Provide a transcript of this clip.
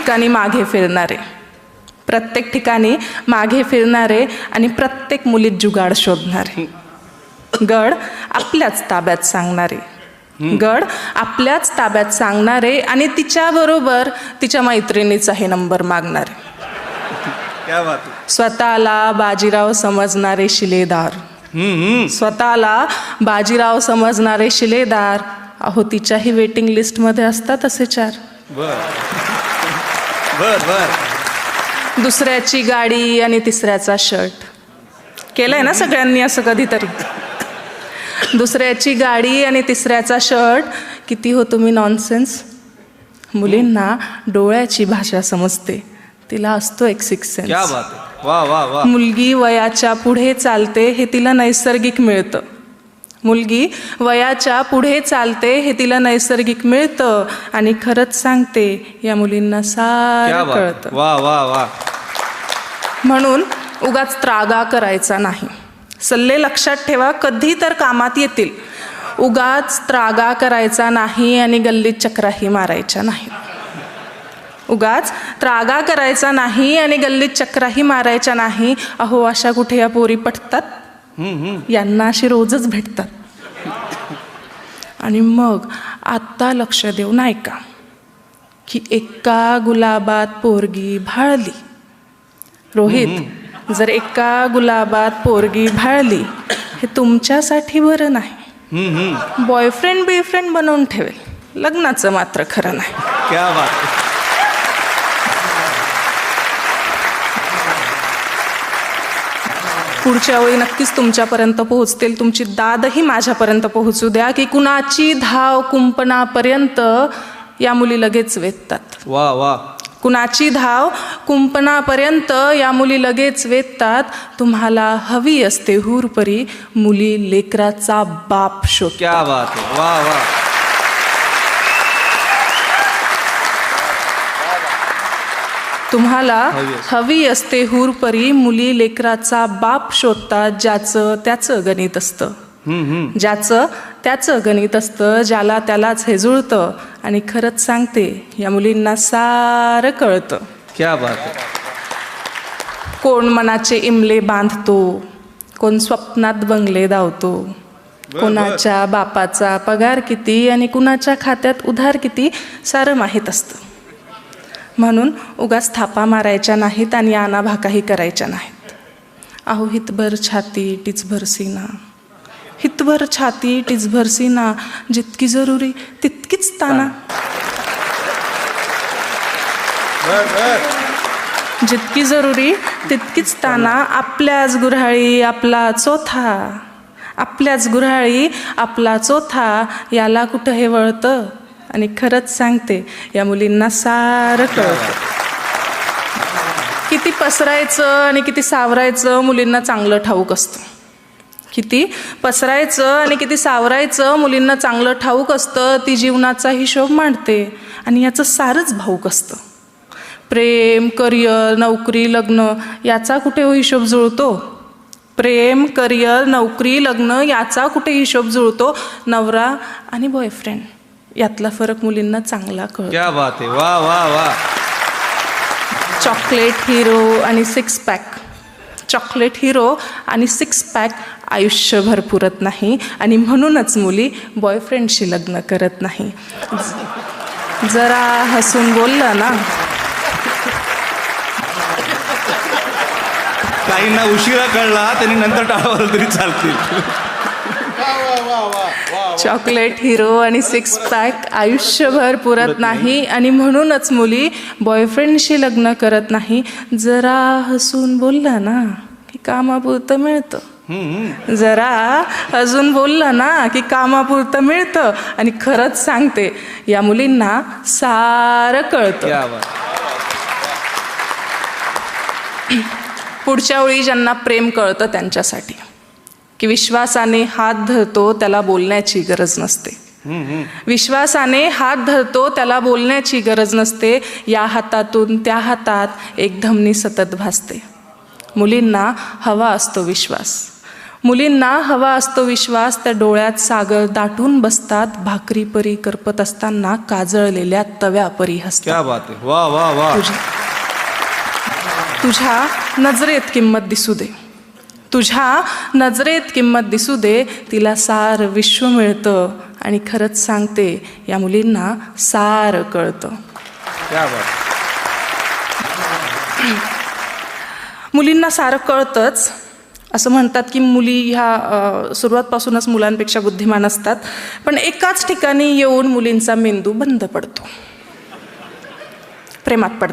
ठिकाणी मागे फिरणारे. प्रत्येक ठिकाणी मागे फिरणारे आणि प्रत्येक मुलीत जुगाड शोधणारे. गड आपल्याच ताब्यात सांगणारे. गड आपल्याच ताब्यात सांगणारे आणि तिच्याबरोबर तिच्या मैत्रिणीचाही नंबर मागणारे. क्या बात आहे. स्वतःला बाजीराव समजणारे शिलेदार. स्वतःला बाजीराव समजणारे शिलेदार. अहो तिच्याही वेटिंग लिस्टमध्ये असतात असे चार. बर बर. दुसऱ्याची गाडी आणि तिसऱ्याचा शर्ट केलंय ना सगळ्यांनी असं कधीतरी? दुसऱ्याची गाडी आणि तिसऱ्याचा शर्ट किती हो तुम्ही नॉनसेन्स मुलींना डोळ्याची भाषा समजते. तिला असतो एक सिक्स क्या सेन्स बात आहे. वा वा वा. मुलगी वयाच्या पुढे चालते हे तिला नैसर्गिक मिळतं. मुलगी वयाच्या पुढे चालते हे तिला नैसर्गिक मिळतं आणि खरंच सांगते या मुलींना सारं. कळतं. वा वा वा. म्हणून उगाच त्रागा करायचा नाही. सल्ले लक्षात ठेवा कधी तर कामात येतील. उगाच त्रागा करायचा नाही आणि गल्लीत चक्राही मारायच्या नाही. उगाच त्रागा करायचा नाही आणि गल्लीत चक्राही मारायच्या नाही. अहो अशा कुठे या पोरी पटतात. यांना अशी रोजच भेटतात. आणि मग आत्ता लक्ष देऊ नाही का एका गुलाबात पोरगी भाळली. रोहित जर एका गुलाबात पोरगी भाळली हे तुमच्यासाठी बरं नाही. बॉयफ्रेंड बियफ्रेंड बनवून ठेवेल. लग्नाचं मात्र खरं नाही क्या बात आहे. पुढच्या वेळी नक्कीच तुमच्यापर्यंत पोहोचतील. तुमची दादही माझ्यापर्यंत पोहोचू द्या की कुणाची धाव कुंपणापर्यंत या मुली लगेच वेधतात. वा वा. कुणाची धाव कुंपणापर्यंत या मुली लगेच वेधतात. तुम्हाला हवी असते हुरपरी मुली लेकराचा बाप शोध क्या बात आहे वा वा. तुम्हाला हवी असते. हुरपरी मुली लेकराचा बाप शोधतात ज्याचं त्याचं गणित असतं. ज्याचं त्याचं गणित असतं ज्याला त्यालाच हे जुळतं. आणि खरंच सांगते या मुलींना सारं कळतं. क्या बात कोण मनाचे इमले बांधतो कोण स्वप्नात बंगले धावतो. कोणाच्या बापाचा पगार किती आणि कुणाच्या खात्यात उधार किती सारं माहीत असतं. म्हणून उगाच थापा मारायच्या नाहीत आणि आनाभाकाही करायच्या नाहीत. अहो हितभर छाती टिचभर सीना. हितभर छाती टिचभर सीना. जितकी जरुरी तितकीच ताना. जितकी जरुरी तितकीच ताना. आपल्याच गुऱ्हाळी आपला चोथा आपल्याच गुऱ्हाळी आपला चोथा याला कुठं हे वळतं? आणि खरंच सांगते या मुलींना सारं कळतं. किती पसरायचं आणि किती सावरायचं मुलींना चांगलं ठाऊक असतं. किती पसरायचं आणि किती सावरायचं मुलींना चांगलं ठाऊक असतं ती जीवनाचा हिशोब मांडते आणि याचं सारंच भाऊक असतं. प्रेम करिअर नोकरी लग्न याचा कुठे हो हिशोब जुळतो? प्रेम करिअर नोकरी लग्न याचा कुठे हिशोब जुळतो? नवरा आणि बॉयफ्रेंड यातला फरक मुलींना चांगला कळतो. क्या बात आहे. वा वा वा. चॉकलेट हिरो आणि सिक्स पॅक चॉकलेट हिरो आणि सिक्स पॅक आयुष्यभर पुरत नाही आणि म्हणूनच मुली बॉयफ्रेंडशी लग्न करत नाही. जरा हसून बोललं ना. काहींना उशिरा कळला त्यांनी नंतर टाळावर तरी चालतील. चॉकलेट हिरो आणि सिक्स पॅक आयुष्यभर पुरत नाही. आणि म्हणूनच मुली बॉयफ्रेंडशी लग्न करत नाही. जरा हसून बोलला ना की कामापुरतं मिळतं. जरा अजून बोललं ना की कामापुरतं मिळतं. आणि खरंच सांगते या मुलींना सारं कळतं. पुढच्या वेळी ज्यांना प्रेम कळतं त्यांच्यासाठी. की विश्वासाने हात धरतो त्याला बोलण्याची गरज नसते. विश्वासाने हात धरतो त्याला बोलण्याची गरज नसते. या हातातून त्या हातात एक धमनी सतत भासते. मुलींना हवा असतो विश्वास. मुलींना हवा असतो विश्वास त्या डोळ्यात सागर दाटून बसतात भाकरी परी करपत असताना काजळलेल्या तव्यापरी हसतात. वा वा. तुझ्या तुझ्या नजरेत किंमत दिसू दे. तुझ्या नजरेत किंमत दिसू दे तिला सार विश्व मिळतं. आणि खरंच सांगते या मुलींना सार कळतं. क्या बात मुलींना सारं कळतंच. असं म्हणतात की मुली ह्या सुरुवातपासूनच मुलांपेक्षा बुद्धिमान असतात. पण एकाच ठिकाणी येऊन मुलींचा मेंदू बंद पडतो. प्रेमात पडतो.